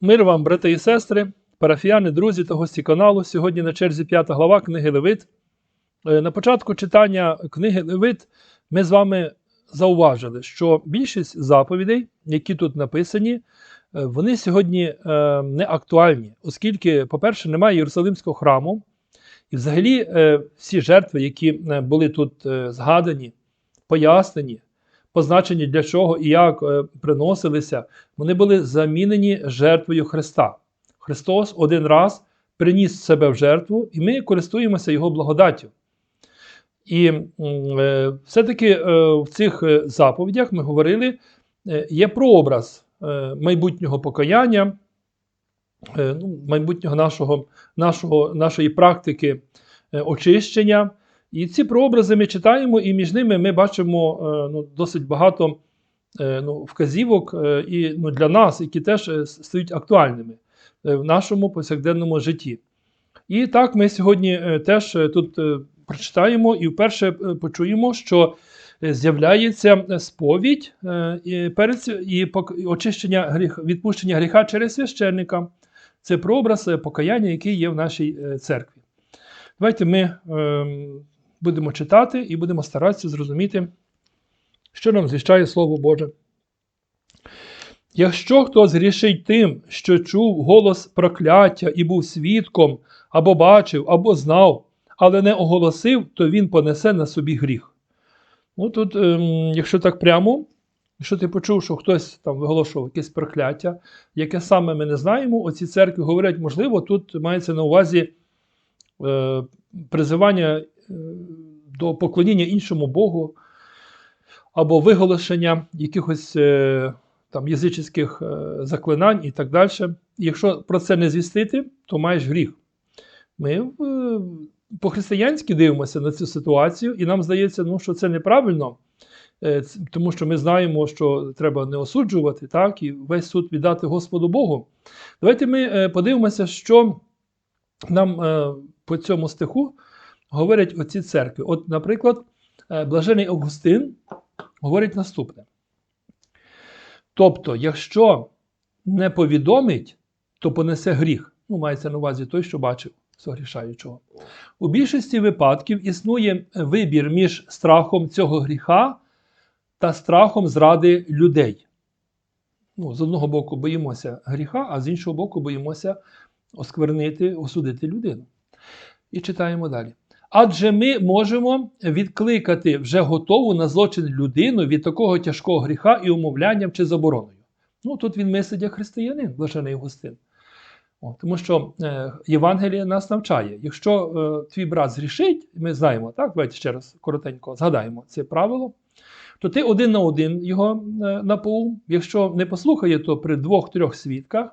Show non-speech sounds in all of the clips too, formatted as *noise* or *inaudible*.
Мир вам, брати і сестри, парафіяни, друзі та гості каналу. Сьогодні на черзі п'ята глава книги Левит. Е, На початку читання книги Левит ми з вами зауважили, що більшість заповідей, які тут написані, е, вони сьогодні е, не актуальні, оскільки, по-перше, немає Єрусалимського храму, і взагалі всі жертви, які були тут згадані, пояснені, позначені для чого і як е, приносилися, вони були замінені жертвою Христа. Христос один раз приніс себе в жертву, і ми користуємося Його благодаттю. І е, все-таки е, в цих заповідях ми говорили, є прообраз майбутнього покаяння, ну, майбутнього нашого, нашого, нашої практики очищення. І ці прообрази ми читаємо, і між ними ми бачимо е, ну, досить багато е, ну, вказівок е, і ну, для нас, які теж стають актуальними в нашому повсякденному житті. І так ми сьогодні теж тут прочитаємо і вперше почуємо, що з'являється сповідь і, очищення відпущення гріха через священника. Це прообраз покаяння, який є в нашій церкві. Давайте ми ем, будемо читати і будемо старатися зрозуміти, що нам звіщає Слово Боже. Якщо хто згрішить тим, що чув голос прокляття і був свідком, або бачив, або знав, але не оголосив, то він понесе на собі гріх. Ну тут, ем, якщо так прямо, якщо ти почув, що хтось там виголошував якесь прокляття, яке саме ми не знаємо, оці церкви говорять, можливо, тут мається на увазі е, призивання до поклоніння іншому Богу, або виголошення якихось е, там язичних е, заклинань і так далі. Якщо про це не звістити, то маєш гріх. Ми е, по-християнськи дивимося на цю ситуацію, і нам здається, ну, що це неправильно, тому що ми знаємо, що треба не осуджувати, так, і весь суд віддати Господу Богу. Давайте ми подивимося, що нам по цьому стиху говорять оці церкви. От, наприклад, е, Блажений Августин говорить наступне. Тобто, якщо не повідомить, то понесе гріх. Ну, мається на увазі той, що бачив согрішаючого. У більшості випадків існує вибір між страхом цього гріха та страхом зради людей. Ну, з одного боку боїмося гріха, а з іншого боку боїмося осквернити, осудити людину. І читаємо далі. Адже ми можемо відкликати вже готову на злочин людину від такого тяжкого гріха і умовлянням чи забороною. Ну, тут він мислить як християнин, блажений Августин. О, тому що е, Євангеліє нас навчає. Якщо е, твій брат згрішить, ми знаємо, так, давайте ще раз коротенько згадаємо це правило, то ти один на один його е, напоум. Якщо не послухає, то при двох-трьох свідках.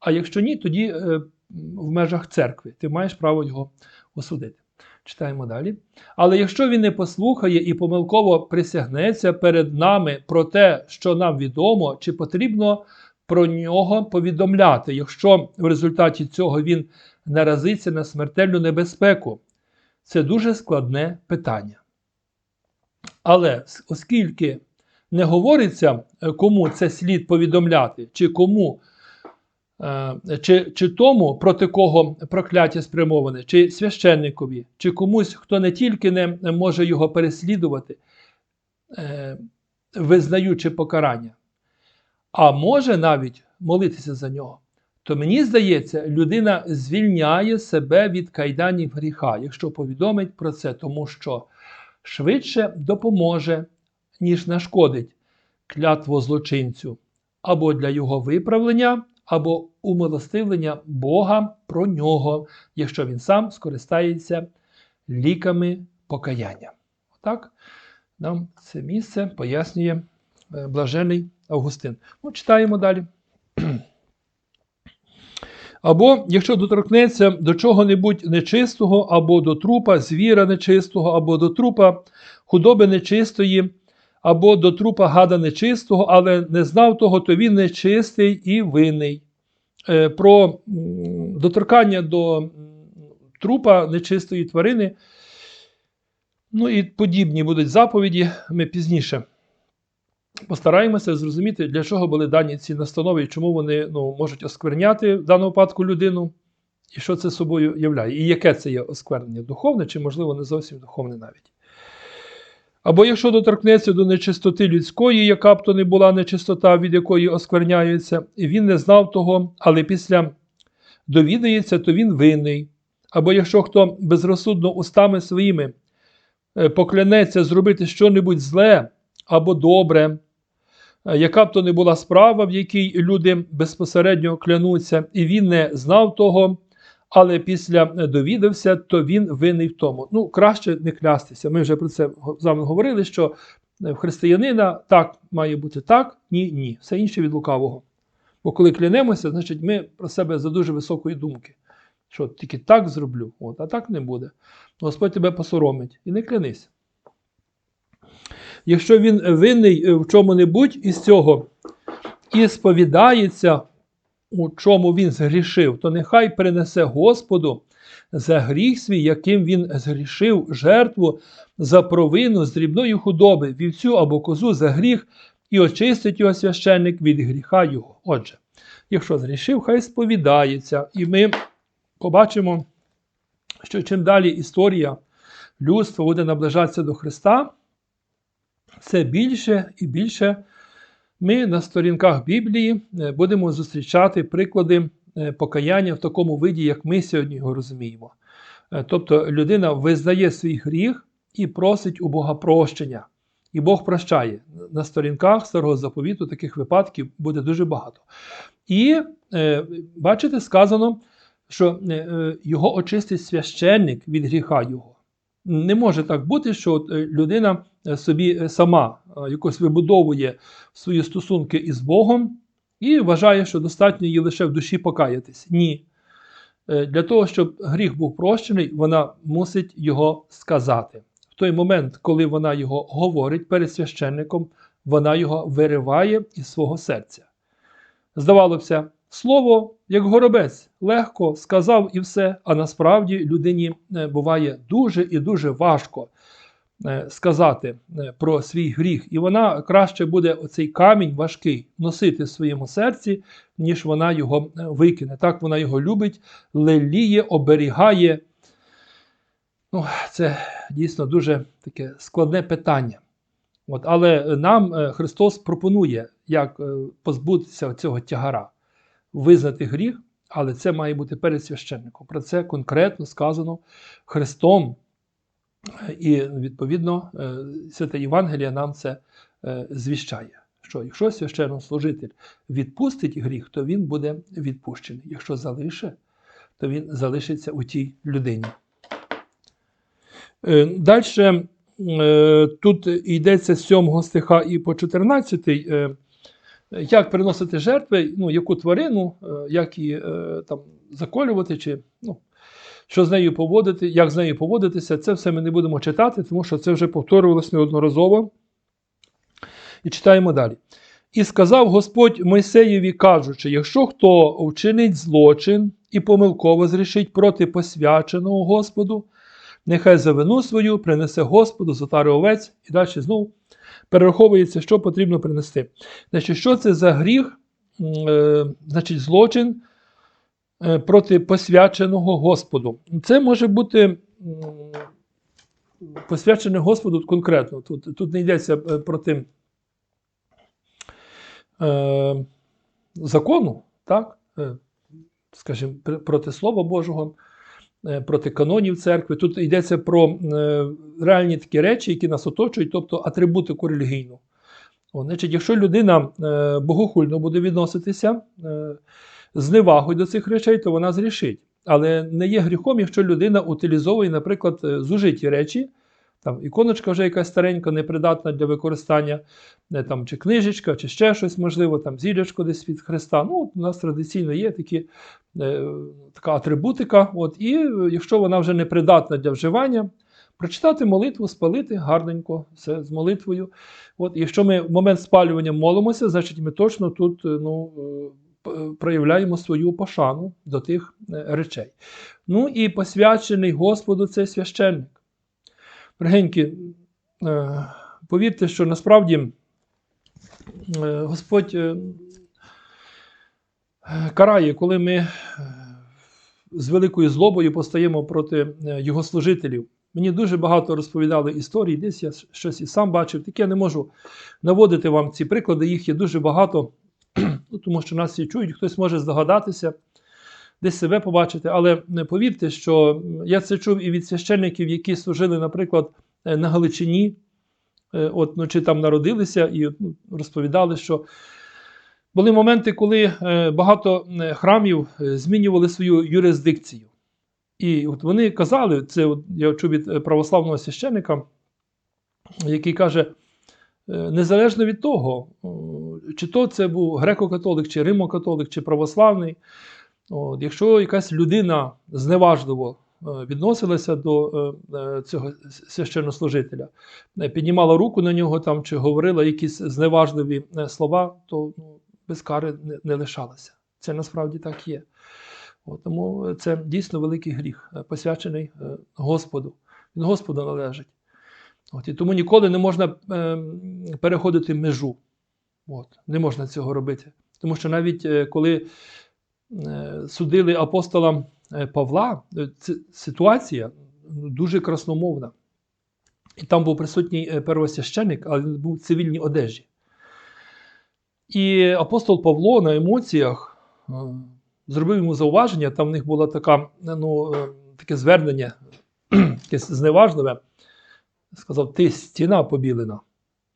А якщо ні, тоді е, в межах церкви ти маєш право його осудити. Читаємо далі. Але якщо він не послухає і помилково присягнеться перед нами про те, що нам відомо, чи потрібно про нього повідомляти, якщо в результаті цього він наразиться на смертельну небезпеку, це дуже складне питання. Але оскільки не говориться, е, кому це слід повідомляти, чи кому, чи, чи тому, проти кого прокляття спрямоване, чи священникові, чи комусь, хто не тільки не може його переслідувати, е, визнаючи покарання, а може навіть молитися за нього, то мені здається, людина звільняє себе від кайданів гріха, якщо повідомить про це, тому що швидше допоможе, ніж нашкодить клятво злочинцю або для його виправлення, або умилостивлення Бога про нього, якщо він сам скористається ліками покаяння. Отак нам це місце пояснює е, блажений Августин. Ну, читаємо далі. *clears throat* Або якщо доторкнеться до чого-небудь нечистого, або до трупа звіра нечистого, або до трупа худоби нечистої, або до трупа гада нечистого, але не знав того, то він нечистий і винний. Е, Про доторкання до трупа нечистої тварини, ну і подібні будуть заповіді, ми пізніше постараємося зрозуміти, для чого були дані ці настанови і чому вони ну, можуть оскверняти в даному випадку людину, і що це собою являє, і яке це є осквернення духовне, чи, можливо, не зовсім духовне навіть. Або якщо доторкнеться до нечистоти людської, яка б то не була нечистота, від якої оскверняється, і він не знав того, але після довідається, то він винний. Або якщо хто безрозсудно устами своїми е, поклянеться зробити щонебудь зле або добре, е, яка б то не була справа, в якій люди безпосередньо клянуться, і він не знав того, але після довідався, то він винний в тому. Ну, краще не клястися. Ми вже про це з вами говорили, що в християнина так має бути так, ні, ні. Все інше від лукавого. Бо коли клянемося, значить ми про себе за дуже високої думки. Що тільки так зроблю, от, а так не буде. Господь тебе посоромить і не клянись. Якщо він винний в чому-небудь із цього і сповідається, у чому він згрішив, то нехай принесе Господу за гріх свій, яким він згрішив жертву за провину з дрібної худоби, вівцю або козу за гріх, і очистить його священник від гріха його. Отже, якщо згрішив, хай сповідається. І ми побачимо, що чим далі історія людства буде наближатися до Христа, все більше і більше ми на сторінках Біблії е, будемо зустрічати приклади е, покаяння в такому виді, як ми сьогодні його розуміємо. Е, Тобто людина визнає свій гріх і просить у Бога прощення. І Бог прощає. На сторінках старого заповіту таких випадків буде дуже багато. І бачите, сказано, що його очистить священник від гріха його. Не може так бути, що е, людина е, собі е, сама якось вибудовує свої стосунки із Богом і вважає, що достатньо їй лише в душі покаятись. Ні. Для того, щоб гріх був прощений, вона мусить його сказати. В той момент, коли вона його говорить перед священником, вона його вириває із свого серця. Здавалося, слово, як горобець, легко сказав і все, а насправді людині е, буває дуже і дуже важко е, сказати е, про свій гріх. І вона краще буде оцей камінь важкий носити в своєму серці, ніж вона його викине. Так вона його любить, леліє, оберігає. Ну, Це дійсно дуже таке складне питання. От, Але нам Христос пропонує, як позбутися цього тягара, визнати гріх, але це має бути перед священником. Про це конкретно сказано Христом. І, відповідно, е, Святе Євангелія нам це е, звіщає. Що якщо священнослужитель відпустить гріх, то він буде відпущений. Якщо залише, то він залишиться у тій людині. Далі Е, тут йдеться з 7 стиха і по 14, е, як приносити жертви, ну, яку тварину, е, як її там заколювати, чи ну, що з нею поводити, як з нею поводитися, це все ми не будемо читати, тому що це вже повторювалося неодноразово. І читаємо далі. І сказав Господь Мойсеєві, кажучи: якщо хто вчинить злочин і помилково зрішить проти посвяченого Господу, нехай за вину свою принесе Господу зотари овець, і далі знову перераховується, що потрібно принести. Значить, Що це за гріх, е, значить, злочин е, проти посвяченого Господу? Це може бути посвячене Господу конкретно. Тут тут не йдеться е, проти закону, так? Скажімо, проти Слова Божого. Е, проти канонів церкви. Тут йдеться про е, реальні такі речі, які нас оточують, тобто атрибутику релігійну. Значить, Якщо людина е, богохульно буде відноситися з невагою до цих речей, то вона зрішить. Але не є гріхом, якщо людина утилізовує, наприклад, зужиті речі. Там іконочка вже якась старенька, непридатна для використання, там, чи книжечка, чи ще щось можливо, там зілячко десь від Христа. Ну, У нас традиційно є такі, е, така атрибутика. От, І якщо вона вже непридатна для вживання, прочитати молитву, спалити гарненько, все з молитвою. От, Якщо ми в момент спалювання молимося, значить ми точно тут е, ну, е, проявляємо свою пошану до тих е, речей. Ну і посвячений Господу це священник. Дорогенькі, повірте, що насправді е, Господь е, е, карає, коли ми е, з великою злобою постаємо проти е, його служителів. Мені дуже багато розповідали історій, десь я щось і сам бачив. Таке я не можу наводити вам ці приклади, їх є дуже багато, *clears throat* ну, тому що нас всі чують, хтось може здогадатися, десь себе побачити. Але повірте, що я це чув і від священників, які служили, наприклад, е, на Галичині, е, от, ну, чи там народилися і ну, розповідали, що були моменти, коли е, багато храмів змінювали свою юрисдикцію. І от вони казали, це от я чув від православного священника, який каже, незалежно від того, чи то це був греко-католик, чи римо-католик, чи православний, от, якщо якась людина зневажливо е, відносилася до е, е, цього священнослужителя, піднімала руку на нього там, чи говорила якісь зневажливі слова, то ну, без кари не, не лишалася. Це насправді так є. От, тому це дійсно великий гріх, посвячений Господу. Він Господу належить. От, і тому ніколи не можна е, переходити межу. От, не можна цього робити. Тому що навіть е, коли судили апостола е, Павла, е, ситуація ну, дуже красномовна. І там був присутній е, первосвященик, але він був в цивільній одежі. І апостол Павло на емоціях е, зробив йому зауваження, там в них було така, ну, е, таке звернення, *clears throat* якесь зневажливе. Сказав, ти стіна побілена.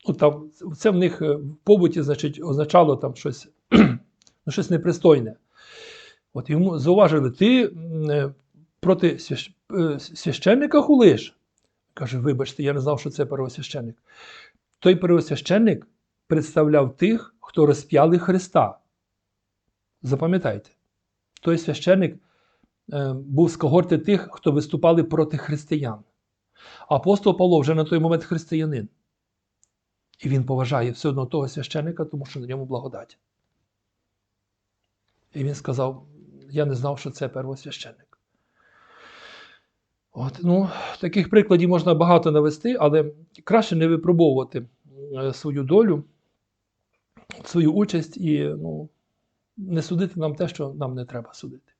Ну, там, це в них е, в побуті значить, означало там щось, *clears throat* ну, щось непристойне. От йому зауважили, ти е, проти е, священника хулиш. Каже, вибачте, я не знав, що це первосвященник. Той первосвященник представляв тих, хто розп'яли Христа. Запам'ятайте, той священник е, був з когорти тих, хто виступали проти християн. Апостол Павло вже на той момент християнин. І він поважає все одно того священника, тому що на ньому благодать. І він сказав: Я не знав, що це первосвященник. От, ну, таких прикладів можна багато навести, але краще не випробовувати е, свою долю, свою участь і ну, не судити нам те, що нам не треба судити.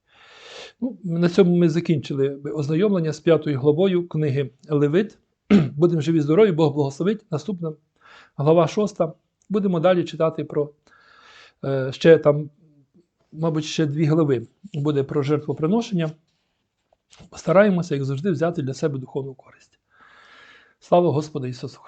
Ну, на цьому ми закінчили ознайомлення з п'ятою главою книги Левит. *clears throat* Будемо живі здорові, Бог благословить. Наступна глава шоста. Будемо далі читати про е, ще там, мабуть, ще дві глави буде про жертвоприношення. Постараємося, як завжди, взяти для себе духовну користь. Слава Господу Ісусу Христу!